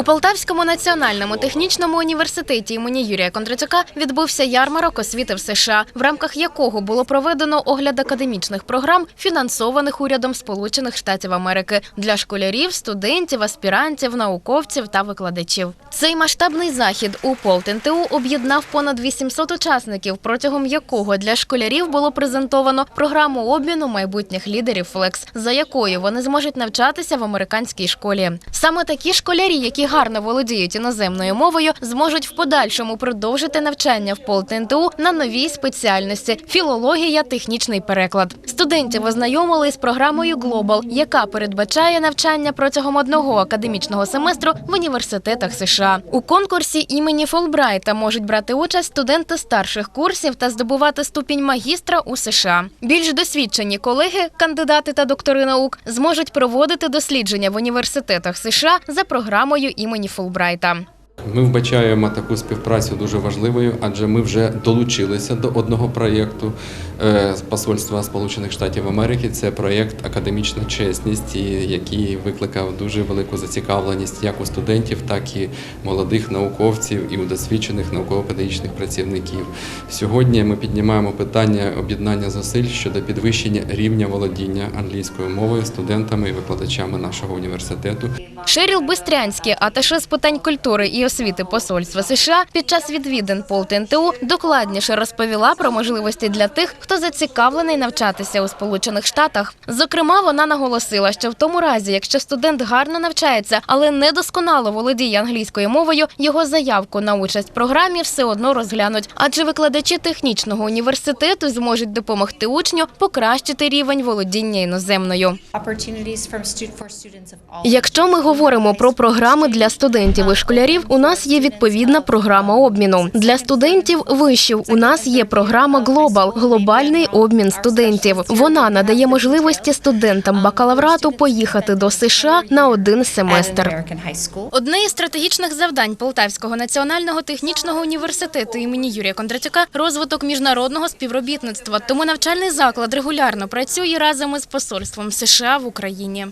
У Полтавському національному технічному університеті імені Юрія Кондратюка відбувся ярмарок освіти в США, в рамках якого було проведено огляд академічних програм, фінансованих урядом Сполучених Штатів Америки для школярів, студентів, аспірантів, науковців та викладачів. Цей масштабний захід у ПолтНТУ об'єднав понад 800 учасників, протягом якого для школярів було презентовано програму обміну майбутніх лідерів Флекс, за якою вони зможуть навчатися в американській школі. Саме такі школярі, які гарно володіють іноземною мовою, зможуть в подальшому продовжити навчання в ПолтНТУ на новій спеціальності філологія, технічний переклад. Студентів ознайомили з програмою Global, яка передбачає навчання протягом одного академічного семестру в університетах США. У конкурсі імені Фолбрайта можуть брати участь студенти старших курсів та здобувати ступінь магістра у США. Більш досвідчені колеги, кандидати та доктори наук, зможуть проводити дослідження в університетах США за програмою імені Фулбрайта. Ми вбачаємо таку співпрацю дуже важливою, адже ми вже долучилися до одного проєкту е, посольства Сполучених Штатів Америки. Це проєкт Академічна чесність, який викликав дуже велику зацікавленість як у студентів, так і молодих науковців і у досвідчених науково-педагогічних працівників. Сьогодні ми піднімаємо питання об'єднання зусиль щодо підвищення рівня володіння англійською мовою студентами і викладачами нашого університету. Шеріл Бистрянський, аташе з питань культури і освіти посольства США, під час відвідин ПолтНТУ докладніше розповіла про можливості для тих, хто зацікавлений навчатися у Сполучених Штатах. Зокрема, вона наголосила, що в тому разі, якщо студент гарно навчається, але недосконало володіє англійською мовою, його заявку на участь в програмі все одно розглянуть, адже викладачі технічного університету зможуть допомогти учню покращити рівень володіння іноземною. Якщо ми говоримо про програми для студентів і школярів, у нас є відповідна програма обміну. Для студентів вишів у нас є програма Глобал глобальний обмін студентів. Вона надає можливості студентам бакалаврату поїхати до США на один семестр. Одне із стратегічних завдань Полтавського національного технічного університету імені Юрія Кондратюка розвиток міжнародного співробітництва. Тому навчальний заклад регулярно працює разом із посольством США в Україні.